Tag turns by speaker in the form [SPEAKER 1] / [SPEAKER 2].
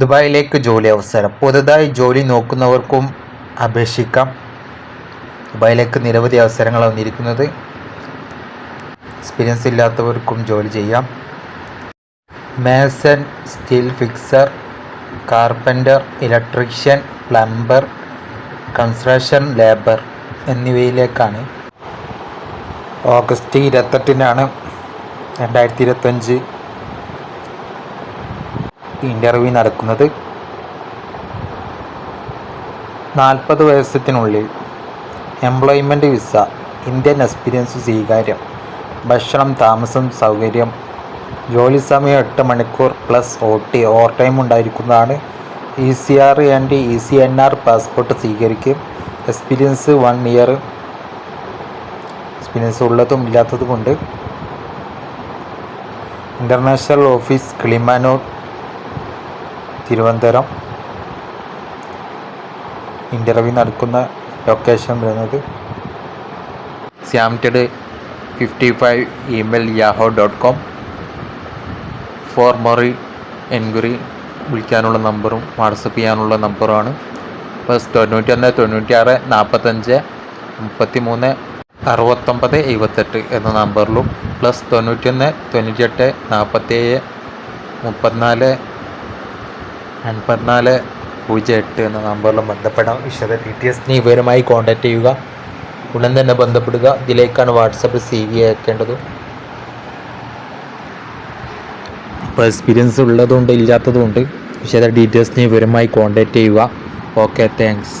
[SPEAKER 1] ദുബായിലേക്ക് ജോലി അവസരം. പുതുതായി ജോലി നോക്കുന്നവർക്കും അപേക്ഷിക്കാം. ദുബായിലേക്ക് നിരവധി അവസരങ്ങൾ വന്നിരിക്കുന്നത്. എക്സ്പീരിയൻസ് ഇല്ലാത്തവർക്കും ജോലി ചെയ്യാം. Mason steel fixer carpenter electrician plumber construction labour എന്നിവയിലേക്കാണ്. August ഇരുപത്തെട്ടിനാണ് രണ്ടായിരത്തി ഇരുപത്തഞ്ച് ഇന്റർവ്യൂ നടക്കുന്നത് നാൽപ്പത് വയസ്സത്തിനുള്ളിൽ. എംപ്ലോയ്മെന്റ് വിസ ഇന്ത്യൻ എക്സ്പീരിയൻസ് സ്വീകാര്യം. ഭക്ഷണം താമസം സൗകര്യം. ജോലി സമയം എട്ട് മണിക്കൂർ plus O T overtime ഉണ്ടായിരിക്കുന്നതാണ്. E C R and E C N R passport സ്വീകരിക്കും. എക്സ്പീരിയൻസ് വൺ ഇയർ എക്സ്പീരിയൻസ് ഉള്ളതും ഇല്ലാത്തതുമുണ്ട് international office Kilimanoor Thiruvananthapuram. Interview നടക്കുന്ന ലൊക്കേഷൻ വരുന്നത് സ്യാംറ്റഡ് fifty five email Yahoo dot com for more enquiry വിളിക്കാനുള്ള നമ്പറും WhatsApp ചെയ്യാനുള്ള നമ്പറുമാണ് plus തൊണ്ണൂറ്റി ഒന്ന് തൊണ്ണൂറ്റി ആറ് നാൽപ്പത്തഞ്ച് മുപ്പത്തി മൂന്ന് അറുപത്തൊമ്പത് എഴുപത്തെട്ട് എന്ന നമ്പറിലും പ്ലസ് തൊണ്ണൂറ്റി തൊണ്ണൂറ്റൊന്ന് തൊണ്ണൂറ്റിയെട്ട് നാൽപ്പത്തേഴ് മുപ്പത്തിനാല് എൺപത്തിനാല് പൂജ്യം എട്ട് എന്ന നമ്പറിൽ ബന്ധപ്പെടാം. വിശദ ഡീറ്റെയിൽസിന് ഇവരുമായി കോൺടാക്റ്റ് ചെയ്യുക. ഉടൻ തന്നെ ബന്ധപ്പെടുക. ഇതിലേക്കാണ് വാട്സപ്പ് സി വി അയക്കേണ്ടത്. അപ്പോൾ എക്സ്പീരിയൻസ് ഉള്ളതുകൊണ്ട് ഇല്ലാത്തതുകൊണ്ട് വിശദ നീ ഇവരുമായി കോൺടാക്റ്റ് ചെയ്യുക. Okay thanks